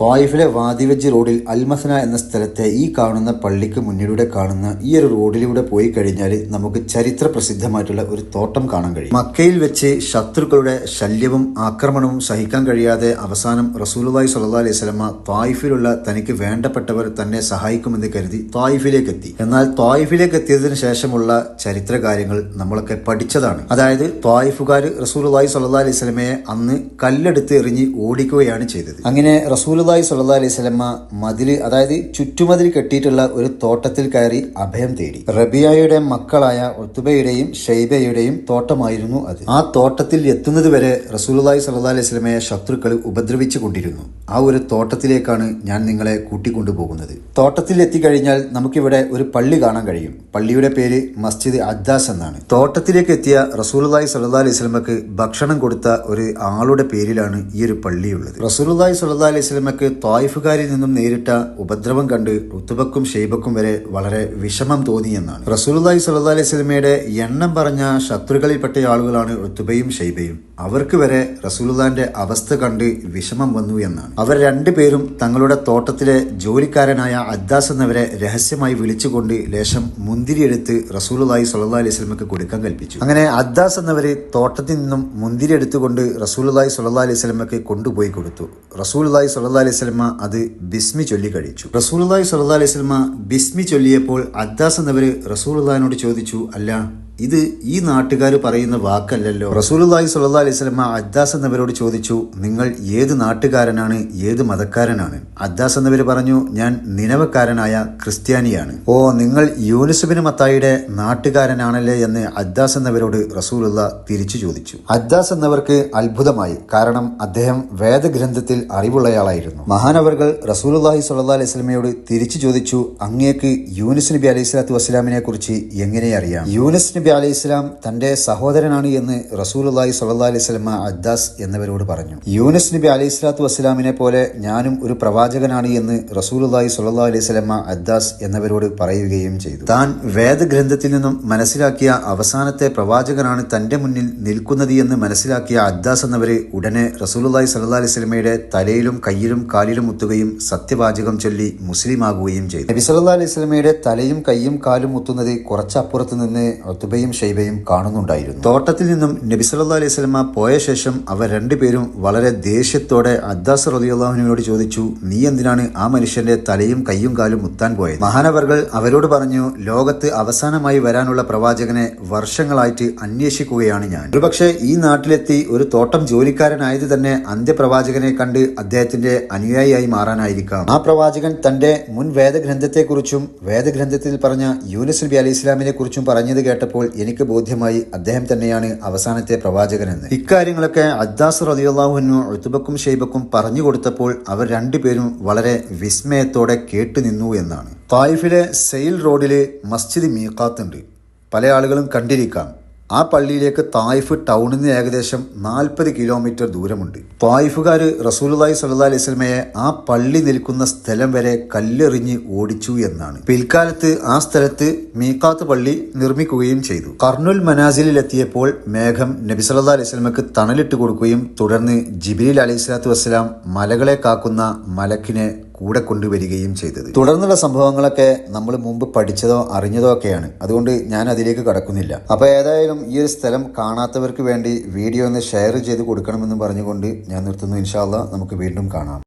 തായിഫിലെ വാദിവെജ് റോഡിൽ അൽമസന എന്ന സ്ഥലത്തെ ഈ കാണുന്ന പള്ളിക്ക് മുന്നിലൂടെ കാണുന്ന ഈ ഒരു റോഡിലൂടെ പോയി കഴിഞ്ഞാൽ നമുക്ക് ചരിത്ര പ്രസിദ്ധമായിട്ടുള്ള ഒരു തോട്ടം കാണാൻ കഴിയും. മക്കയിൽ വെച്ച് ശത്രുക്കളുടെ ശല്യവും ആക്രമണവും സഹിക്കാൻ കഴിയാതെ അവസാനം റസൂലുള്ളാഹി സ്വല്ലല്ലാഹി അലൈഹി സ്വലമ തായിഫിലുള്ള തനിക്ക് വേണ്ടപ്പെട്ടവർ തന്നെ സഹായിക്കുമെന്ന് കരുതി തായിഫിലേക്ക് എത്തി. എന്നാൽ തായിഫിലേക്ക് എത്തിയതിനു ശേഷമുള്ള ചരിത്ര കാര്യങ്ങൾ നമ്മളൊക്കെ പഠിച്ചതാണ്. അതായത് തായിഫുകാർ റസൂലുള്ളാഹി സ്വല്ലല്ലാഹി അലൈഹി സ്വലമയെ അന്ന് കല്ലെടുത്ത് എറിഞ്ഞ് ഓടിക്കുകയാണ് ചെയ്തത്. അങ്ങനെ റസൂലുള്ളാഹി സല്ലാ അലൈഹി വസല്ലമ മതിൽ അതായത് ചുറ്റുമതിൽ കെട്ടിയിട്ടുള്ള ഒരു തോട്ടത്തിൽ കയറി അഭയം തേടി. റബിയായുടെ മക്കളായ ഒത്തുബയുടെയും ഷെയ്ബയുടെയും തോട്ടമായിരുന്നു അത്. ആ തോട്ടത്തിൽ എത്തുന്നത് വരെ റസൂലുള്ളാഹി സ്വല്ലല്ലാഹി അലൈഹി വസല്ലമയെ ശത്രുക്കൾ ഉപദ്രവിച്ചു കൊണ്ടിരുന്നു. ആ ഒരു തോട്ടത്തിലേക്കാണ് ഞാൻ നിങ്ങളെ കൂട്ടിക്കൊണ്ടുപോകുന്നത് തോട്ടത്തിൽ എത്തിക്കഴിഞ്ഞാൽ നമുക്കിവിടെ ഒരു പള്ളി കാണാൻ കഴിയും. പള്ളിയുടെ പേര് മസ്ജിദ് അദ്ദാസ് എന്നാണ്. തോട്ടത്തിലേക്ക് എത്തിയ റസൂലുള്ളാഹി സ്വല്ലല്ലാഹി അലൈഹി വസല്ലമക്ക് ഭക്ഷണം കൊടുത്ത ഒരു ആളുടെ പേരിലാണ് ഈ ഒരു പള്ളിയുള്ളത്. റസൂലുള്ളാഹി സ്വല്ലല്ലാഹി അലൈഹി വസല്ലമക്ക് തായിഫുകാരിൽ നിന്നും നേരിട്ട ഉപദ്രവം കണ്ട് റുത്തുബക്കും ഷെയ്ബക്കും വരെ വളരെ വിഷമം തോന്നിയെന്നാണ് റസൂലുള്ളാഹി സ്വല്ലല്ലാഹി അലൈഹി വസല്ലമയുടെ എണ്ണം പറഞ്ഞ ശത്രുക്കളിൽപ്പെട്ട ആളുകളാണ് റുത്തുബയും ഷെയ്ബയും. അവർക്ക് വരെ റസൂലുള്ളാന്റെ അവസ്ഥ കണ്ട് വിഷമം വന്നു എന്നാണ്. അവർ രണ്ടുപേരും തങ്ങളുടെ തോട്ടത്തിലെ ജോലിക്കാരനായ അദ്ദാസ് എന്നവരെ രഹസ്യമായി വിളിച്ചുകൊണ്ട് ലേശം മുന്തിരിയെടുത്ത് റസൂലുള്ളാഹി സ്വല്ലല്ലാഹി അലൈഹി വസല്ലമയ്ക്ക് കൊടുക്കാൻ കൽപ്പിച്ചു. അങ്ങനെ അദ്ദാസ് എന്നവര് തോട്ടത്തിൽ നിന്നും മുന്തിരി എടുത്തുകൊണ്ട് റസൂലുള്ളാഹി സ്വല്ലല്ലാഹി അലൈഹി വസല്ലമയ്ക്ക് കൊണ്ടുപോയി കൊടുത്തു. റസൂലുള്ളാഹി അലൈഹി സ്വലമ അത് ബിസ്മി ചൊല്ലി കഴിച്ചു. റസൂലുള്ളാഹി സ്വല്ലല്ലാഹി അലൈഹി സ്വലമ ബിസ്മി ചൊല്ലിയപ്പോൾ അദ്ദാസ് എന്നവര് റസൂലുള്ളാഹിനോട് ചോദിച്ചു അല്ല ഇത് ഈ നാട്ടുകാർ പറയുന്ന വാക്കല്ലല്ലോ. റസൂലുള്ളാഹി സ്വല്ലല്ലാഹി അലൈഹി സ്വലമ അദ്ദാസ് എന്നവരോട് ചോദിച്ചു നിങ്ങൾ ഏത് നാട്ടുകാരനാണ്? ഏത് മതക്കാരനാണ്? അദ്ദാസ് എന്നവർ പറഞ്ഞു ഞാൻ നിലവക്കാരനായ ക്രിസ്ത്യാനിയാണ്. ഓ നിങ്ങൾ യൂനുസുബിന് മത്തായിയുടെ നാട്ടുകാരനാണല്ലേ? എന്ന് അദ്ദാസ് എന്നവരോട് റസൂലുള്ള തിരിച്ചു ചോദിച്ചു. അദ്ദാസ് എന്നവർക്ക് അത്ഭുതമായി കാരണം അദ്ദേഹം വേദഗ്രന്ഥത്തിൽ അറിവുള്ളയാളായിരുന്നു. മഹാനവർകൾ റസൂലുള്ളാഹി സ്വല്ലല്ലാഹി അലൈഹി വസല്ലമയോട് തിരിച്ചു ചോദിച്ചു അങ്ങേക്ക് യൂനുസ് നബി അലൈഹി സ്വലാത്തു വസ്സലാമിനെ കുറിച്ച് എങ്ങനെ അറിയാം? യൂനുസ് നബി അലൈഹി സ്വലാം തന്റെ സഹോദരനാണ് എന്ന് റസൂലുള്ളാഹി സ്വല്ലല്ലാഹി അലൈഹി സ്വലമ അദ്ദാസ് എന്നിവരോട് പറഞ്ഞു. യൂനസ് നബി അലൈഹി സ്വലാത്തു വസ്സലാമിനെ പോലെ ഞാനും ഒരു പ്രവാചകനാണ് എന്ന് റസൂലുള്ളാഹി സ്വല്ലല്ലാഹി അലൈഹി സ്വലമ അദ്ദാസ് എന്നിവരോട് പറയുകയും ചെയ്തു. താൻ വേദഗ്രന്ഥത്തിൽ നിന്നും മനസ്സിലാക്കിയ അവസാനത്തെ പ്രവാചകനാണ് തന്റെ മുന്നിൽ നിൽക്കുന്നത് എന്ന് മനസ്സിലാക്കിയ അദ്ദാസ് എന്നവരെ ഉടനെ റസൂലുള്ളാഹി സ്വല്ലല്ലാഹി അലൈഹി വസല്ലമയുടെ തലയിലും കയ്യിലും കാലിലും മുത്തുകയും സത്യവാചകം ചൊല്ലി മുസ്ലിമാകുകയും ചെയ്തു. നബി സല്ലാ അലൈഹി വസല്ലമയുടെ തലയും കയ്യും കാലും മുത്തുന്നത് കുറച്ചപ്പുറത്ത് നിന്ന് ഒത്തുബയും ഷൈബയും കാണുന്നുണ്ടായിരുന്നു. തോട്ടത്തിൽ നിന്നും നബി സല്ലാ അലൈഹി സ്വലമ പോയ ശേഷം അവർ രണ്ടുപേരും വളരെ ദേഷ്യത്തോടെ അദ്ദാസ് റളിയല്ലാഹുവിനോട് ചോദിച്ചു നീ എന്തിനാണ് ആ മനുഷ്യന്റെ തലയും കയ്യും കാലും മുത്താൻ പോയത്? മഹാനവർകൾ അവരോട് പറഞ്ഞു ലോകത്ത് അവസാനമായി വരാനുള്ള പ്രവാചകനെ വർഷങ്ങളായിട്ട് അന്വേഷിക്കുകയാണ് ഞാൻ. ഒരുപക്ഷെ ഈ നാട്ടിലെത്തി ഒരു തോട്ടം ജോലിക്കാരനായത് തന്നെ അന്ത്യപ്രവാചകനെ കണ്ട് അദ്ദേഹത്തിന്റെ അനുയായിയായി മാറാനായിരിക്കാം. ആ പ്രവാചകൻ തന്റെ മുൻ വേദഗ്രന്ഥത്തെക്കുറിച്ചും വേദഗ്രന്ഥത്തിൽ പറഞ്ഞ യൂനുസ് നബി അലി ഇസ്ലാമിനെ കുറിച്ചും പറഞ്ഞത് കേട്ടപ്പോൾ എനിക്ക് ബോധ്യമായി അദ്ദേഹം തന്നെയാണ് അവസാനത്തെ പ്രവാചകനെന്ന്. ഇക്കാര്യങ്ങളൊക്കെ അദ്ദാസ് റലിയുള്ളാഹുനു ഒത്തുബക്കും ഷെയ്ബക്കും പറഞ്ഞു കൊടുത്തപ്പോൾ അവർ രണ്ടുപേരും വളരെ വിസ്മയത്തോടെ കേട്ടുനിന്നു എന്നാണ്. തായിഫിലെ സെയിൽ റോഡിലെ മസ്ജിദ് മീക്കാത്തുണ്ട് പല ആളുകളും കണ്ടിരിക്കാം. ആ പള്ളിയിലേക്ക് തായിഫ് ടൗണിൽ നിന്ന് ഏകദേശം നാൽപ്പത് കിലോമീറ്റർ ദൂരമുണ്ട്. തായിഫുകാർ സ്വല്ലല്ലാഹി അലൈഹി വസല്ലമയെ ആ പള്ളി നിൽക്കുന്ന സ്ഥലം വരെ കല്ലെറിഞ്ഞ് ഓടിച്ചു എന്നാണ്. പിൽക്കാലത്ത് ആ സ്ഥലത്ത് മീക്കാത്ത് പള്ളി നിർമ്മിക്കുകയും ചെയ്തു. കർണുൽ മനാസിലെത്തിയപ്പോൾ മേഘം നബി സല്ലാ അലൈഹി വസല്ലമക്ക് തണലിട്ട് കൊടുക്കുകയും തുടർന്ന് ജിബ്രീൽ അലൈഹി സ്വലാത്തു വസ്സലാം മലകളെ കാക്കുന്ന മലക്കിനെ കൂടെ കൊണ്ടുവരികയും ചെയ്തത്. തുടർന്നുള്ള സംഭവങ്ങളൊക്കെ നമ്മൾ മുമ്പ് പഠിച്ചതോ അറിഞ്ഞതോ ഒക്കെയാണ്. അതുകൊണ്ട് ഞാൻ അതിലേക്ക് കടക്കുന്നില്ല. അപ്പോൾ ഏതായാലും ഈ ഒരു സ്ഥലം കാണാത്തവർക്ക് വേണ്ടി വീഡിയോ ഒന്ന് ഷെയർ ചെയ്ത് കൊടുക്കണമെന്ന് പറഞ്ഞുകൊണ്ട് ഞാൻ നിർത്തുന്നു. ഇൻഷാല്ല നമുക്ക് വീണ്ടും കാണാം.